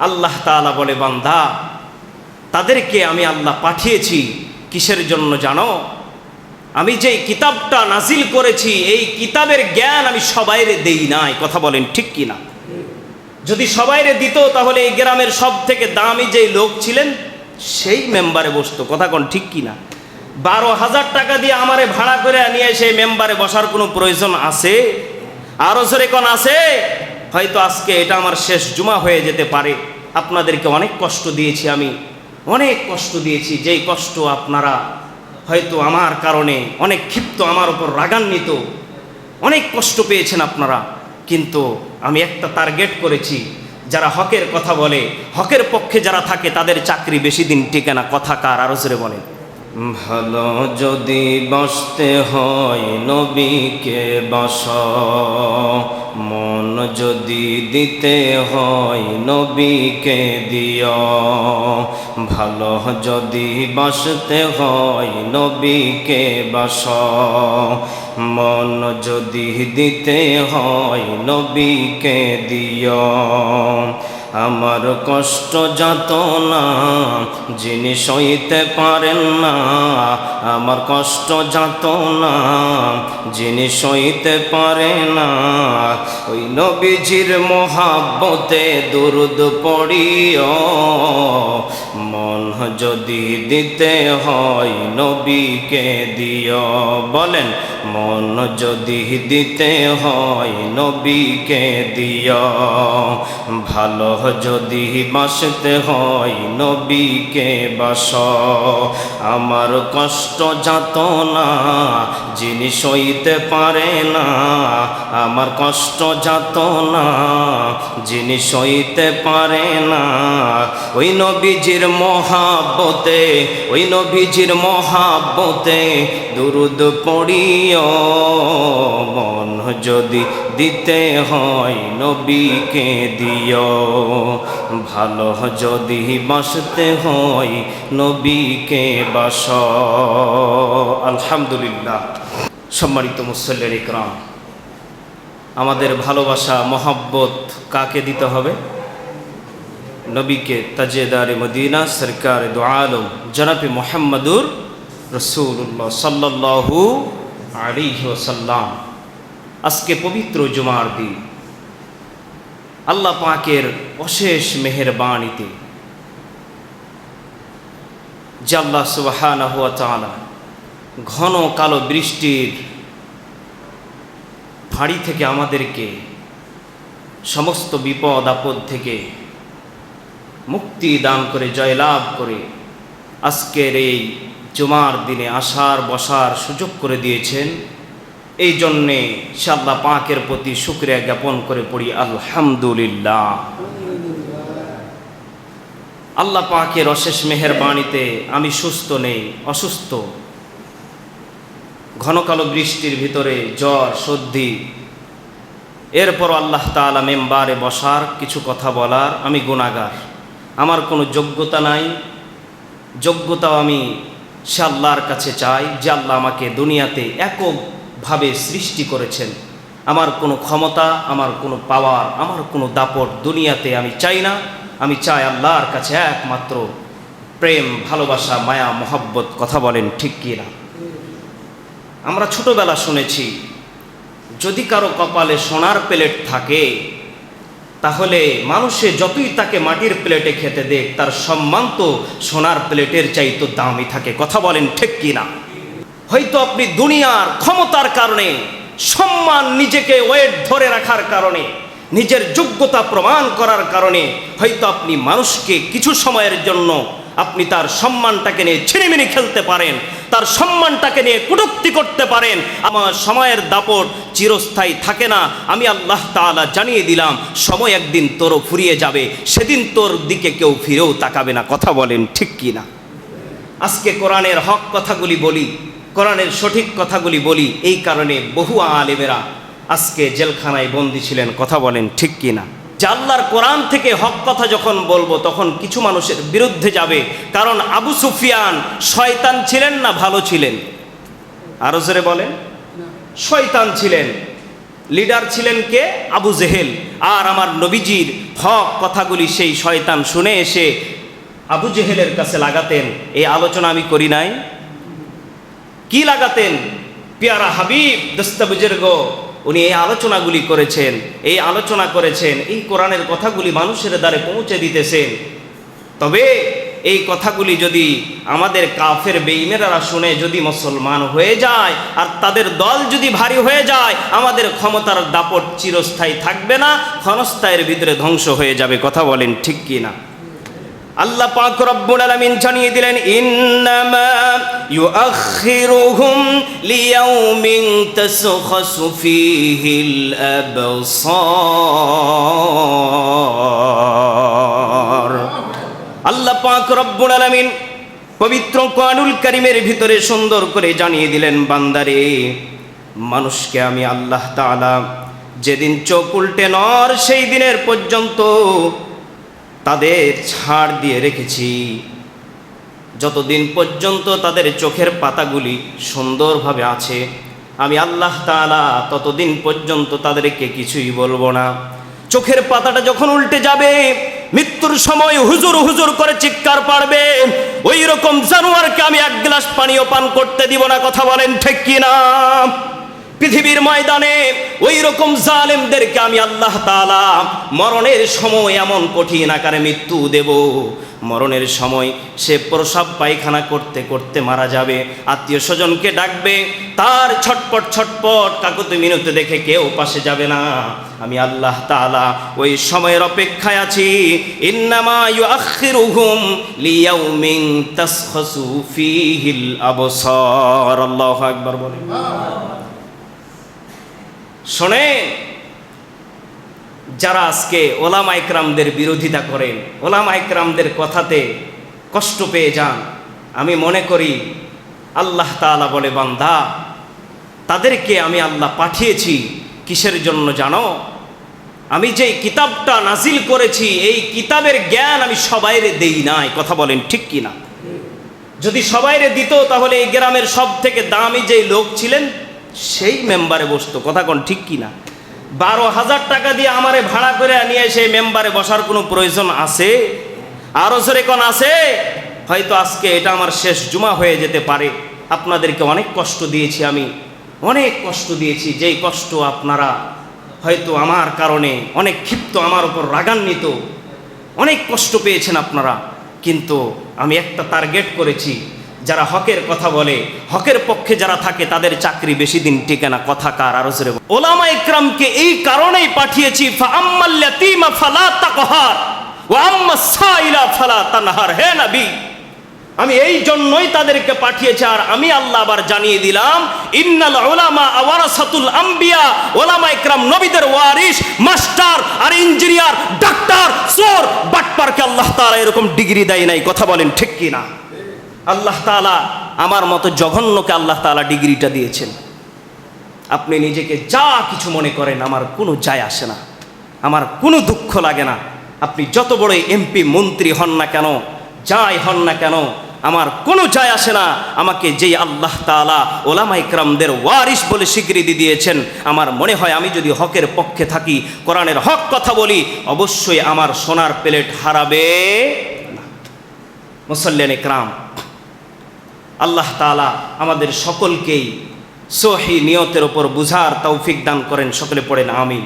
আল্লাহ তাআলা বলে, বান্দা, তাদেরকে আমি আল্লাহ পাঠিয়েছি, কিসের জন্য জানো? আমি যেই কিতাবটা নাজিল করেছি, এই কিতাবের জ্ঞান আমি সবাইরে দেই নাই। কথা বলেন ঠিক কি না যদি সবাইরে দিত, তাহলে এই গ্রামের সব থেকে দামি যেই লোক ছিলেন, সেই মেম্বারে বসতো। কথা কোন ঠিক কি না বারো হাজার টাকা দিয়ে আমারে ভাড়া করে নিয়ে সেই মেম্বারে বসার কোনো প্রয়োজন আছে? আরও জোরে কোন আছে? হয়তো আজকে এটা আমার শেষ জুমা হয়ে যেতে পারে। আপনাদেরকে অনেক কষ্ট দিয়েছি আমি। অনেক কষ্ট দিয়েছি। যেই কষ্ট আপনারা হয়তো আমার কারণে অনেক ক্ষিপ্ত, আমার ওপর রাগান্বিত, অনেক কষ্ট পেয়েছেন আপনারা। কিন্তু আমি একটা টার্গেট করেছি। যারা হকের কথা বলে, হকের পক্ষে যারা থাকে, তাদের চাকরি বেশি দিন টিকে না। কথা কার? আরও জোরে বলেন। ভালো যদি বসতে হয় নবীকে বস, মন যদি দিতে হয় নবীকে দিও ভালো যদি বসতে হয় নবীকে বস, মন যদি দিতে হয় নবীকে দিও আমার কষ্ট যত না, যিনি সইতে পারেন না, আমার কষ্ট যত না, যিনি সইতে পারে না। ওই নবীজির মহাব্বতে দুরুদ পড়িও মন যদি দিতে হয় নবীকে দিও বলেন, মন যদি দিতে হয় নবীকে দিও ভালো যদি বাসতে হয় নবীকে বাস। আমার কষ্ট যাত না, যিনি সইতে পারে না, আমার কষ্ট যাত না যিনি সইতে পারে না। ওই নবীজির মহাব্বতে, ওই নবীজির মহাব্বতে দুরুদ পড়িও। মন যদি দিতে হয় নবীকে দিও। ভালো যদি বাসতে হয় নবীকে বাস। আলহামদুলিল্লাহ। সম্মানিত মুসল্লের ইকরাম আমাদের ভালোবাসা, মহাব্বত কাকে দিতে হবে? নবীকে তাজেদারে মদিনা, সরকার দো আলম, জনাবি মোহাম্মদুর রসুল্লাহ সাল্লাহু আলিহি ওসাল্লাম আজকে পবিত্র জুমার দিন। আল্লাহ পাকের অশেষ মেহেরবাণীতে যে আল্লাহ সুবাহানা হুয়া ঘন কালো বৃষ্টির ভাড়ি থেকে আমাদেরকে, সমস্ত বিপদ, আপদ থেকে মুক্তি দান করে, জয়লাভ করে আজকের এই জুমার দিনে আসার, বসার সুযোগ করে দিয়েছেন। এই জন্যে সাল্লাহ পাকের প্রতি শুক্রিয়া জ্ঞাপন করে পড়ি, আলহামদুলিল্লাহ। আল্লাহ পাকের অশেষ মেহেরবাণীতে আমি সুস্থ নেই, অসুস্থ। ঘন কালো বৃষ্টির ভিতরে জ্বর, সর্দি। এরপর আল্লাহ তালা মেম্বারে বসার কিছু কথা বলার আমি গুণাগার আমার কোনো যোগ্যতা নাই। যোগ্যতাও আমি সে আল্লাহর কাছে চাই যে আল্লাহ আমাকে দুনিয়াতে এককভাবে সৃষ্টি করেছেন। আমার কোনো ক্ষমতা, আমার কোনো পাওয়ার, আমার কোনো দাপট দুনিয়াতে আমি চাই না। আমি চাই আল্লাহর কাছে একমাত্র প্রেম, ভালোবাসা, মায়া, মহব্বত, কথা বলেন ঠিক কি না আমরা ছোটবেলা শুনেছি, যদি কারও কপালে সোনার প্লেট থাকে, তাহলে মানুষে যতই তাকে মাটির প্লেটে খেতে দেখ তার সম্মান তো সোনার প্লেটের চাইতো দামি থাকে। কথা বলেন ঠিক কি না হয়তো আপনি দুনিয়ার ক্ষমতার কারণে, সম্মান নিজেকে ওয়েট ধরে রাখার কারণে, নিজের যোগ্যতা প্রমাণ করার কারণে, হয়তো আপনি মানুষকে কিছু সময়ের জন্য আপনি তার সম্মানটাকে নিয়ে ছিনিমিনি খেলতে পারেন। তার সম্মানটাকে নিয়ে কুটুক্তি করতে পারেন। আমার সময়ের দাপট চিরস্থায়ী থাকে না। আমি আল্লাহ তাআলা জানিয়ে দিলাম, সময় একদিন তোরও ফুরিয়ে যাবে। সেদিন তোর দিকে কেউ ফিরেও তাকাবে না। কথা বলেন ঠিক কি না? আজকে কোরআনের হক কথাগুলি বলি, কোরআনের সঠিক কথাগুলি বলি, এই কারণে বহু আলেমেরা আজকে জেলখানায় বন্দী ছিলেন। কথা বলেন ঠিক কি না? যে আল্লাহর কোরআন থেকে হক কথা যখন বলব, তখন কিছু মানুষের বিরুদ্ধে যাবে। কারণ আবু সুফিয়ান শয়তান ছিলেন না, ভালো ছিলেন। আরও জোরে বলেন। শয়তান ছিলেন। লিডার ছিলেন কে? আবু জেহেল। আর আমার নবীজির হক কথাগুলি সেই শয়তান শুনে এসে আবু জেহেলের কাছে লাগাতেন। এই আলোচনা আমি করি নাই। কি লাগাতেন? পিয়ারা হাবিব দস্তাবুজের্গ উনি এই আলোচনাগুলি করেছেন, এই আলোচনা করেছেন, এই কোরআনের কথাগুলি মানুষের দ্বারে পৌঁছে দিতেছেন। তবে এই কথাগুলি যদি আমাদের কাফের বেইমেরারা শুনে যদি মুসলমান হয়ে যায়, আর তাদের দল যদি ভারী হয়ে যায়, আমাদের ক্ষমতার দাপট চিরস্থায়ী থাকবে না, ক্ষণস্থায়ের ভিতরে ধ্বংস হয়ে যাবে। কথা বলেন ঠিক কি না আল্লাহ পাক রব্বুল আলামিন জানিয়ে দিলেন, ইন্নামা ইউআখিরুহুম লিয়াউমিন তাসখাসু ফীহিল আবসার। আল্লাহ পাক রব্বুল আলামিন পবিত্র কোরআনুল কারীমের ভিতরে সুন্দর করে জানিয়ে দিলেন, বান্দারে, মানুষকে আমি আল্লাহ তাআলা যেদিন চোখ উল্টে নর, সেই দিনের পর্যন্ত তাদের ছাড় দিয়ে রেখেছি। যতদিন পর্যন্ত তাদের চোখের পাতাগুলি সুন্দরভাবে আছে, আমি আল্লাহ তাআলা ততদিন পর্যন্ত তাদেরকে কিছুই বলব না। চোখের পাতাটা যখন উল্টে যাবে, মৃত্যুর সময় হুজুর হুজুর করে চিৎকার পারবে ওই রকম জানোয়ারকে আমি এক গ্লাস পানীয় পান করতে দিব না, কথা বলেন ঠিক কিনা? পৃথিবীর ময়দানে ওই রকম জালেমদেরকে আমি আল্লাহ তাআলা মরণের সময় এমন কঠিন আকারে মৃত্যু দেব। মরণের সময় সে প্রসাব পায়খানা করতে করতে মারা যাবে। আত্মীয় স্বজনকে ডাকবে, তার ছটপট ছটপট কাকুতি মিনতি দেখে কেউ পাশে যাবে না। আমি আল্লাহ তাআলা ওই সময়ের অপেক্ষায় আছি। আকবার বলেন। শোনেন, যারা আজকে ওলামা ইকরামদের বিরোধিতা করেন, ওলামা ইকরামদের কথাতে কষ্ট পেয়ে যান, আমি মনে করি আল্লাহ তাআলা বলে, বান্দা, তাদেরকে আমি আল্লাহ পাঠিয়েছি, কিসের জন্য জানো? আমি যে কিতাবটা নাজিল করেছি, এই কিতাবের জ্ঞান আমি সবাইরে দেই নাই, কথা বলেন ঠিক কি না যদি সবাইরে দিত, তাহলে এই গ্রামের সব থেকে দামি যেই লোক ছিলেন সেই মেম্বারে বসতো, কথা কোন ঠিক কি না বারো হাজার টাকা দিয়ে আমারে ভাড়া করে নিয়ে সেই মেম্বারে বসার কোনো প্রয়োজন আছে? আরও জোরে কোন, আছে? হয়তো আজকে এটা আমার শেষ জুমা হয়ে যেতে পারে। আপনাদেরকে অনেক কষ্ট দিয়েছি আমি, অনেক কষ্ট দিয়েছি। যেই কষ্ট আপনারা হয়তো আমার কারণে অনেক ক্ষিপ্ত, আমার উপর রাগান্বিত, অনেক কষ্ট পেয়েছেন আপনারা। কিন্তু আমি একটা টার্গেট করেছি যারা হকের কথা বলে, হকের পক্ষে যারা থাকে, তাদের চাকরি বেশি দিন টিকে না, কথা কার, আরও জোরে। ওলামা ইকরামকে এই কারণেই পাঠিয়েছি হে আমি এই জন্যই তাদেরকে পাঠিয়েছি, আর আমি আল্লাহ আবার জানিয়ে দিলাম, ইন্নাল ওলামা আওয়ারাসাতুল আম্বিয়া, ওলামা ইকরাম নবীদের ওয়ারিস মাস্টার আর ইঞ্জিনিয়ার, ডাক্তার, চোর, বাটপারকে আল্লাহ তাআলা এরকম ডিগ্রি দেয় নাই, কথা বলেন ঠিক কি না আল্লাহ তাআলা আমার মতো জঘন্যকে আল্লাহ তাআলা ডিগ্রিটা দিয়েছেন। আপনি নিজেকে যা কিছু মনে করেন আমার কোনো যায় আসে না। আমার কোনো দুঃখ লাগে না। আপনি যত বড় এমপি, মন্ত্রী হন না কেন, যাই হন না কেন, আমার কোনো যায় আসে না। আমাকে যেই আল্লাহ তাআলা ওলামা ইকরামদের ওয়ারিস বলে স্বীকৃতি দিয়েছেন, আমার মনে হয় আমি যদি হকের পক্ষে থাকি, কোরআনের হক কথা বলি, অবশ্যই আমার সোনার প্লেট হারাবে মুসল্লেন ইকরাম আল্লাহ তালা আমাদের সকলকেই সহি নিয়তের ওপর বুঝার তৌফিক দান করেন। সকলে পড়েন আমিন।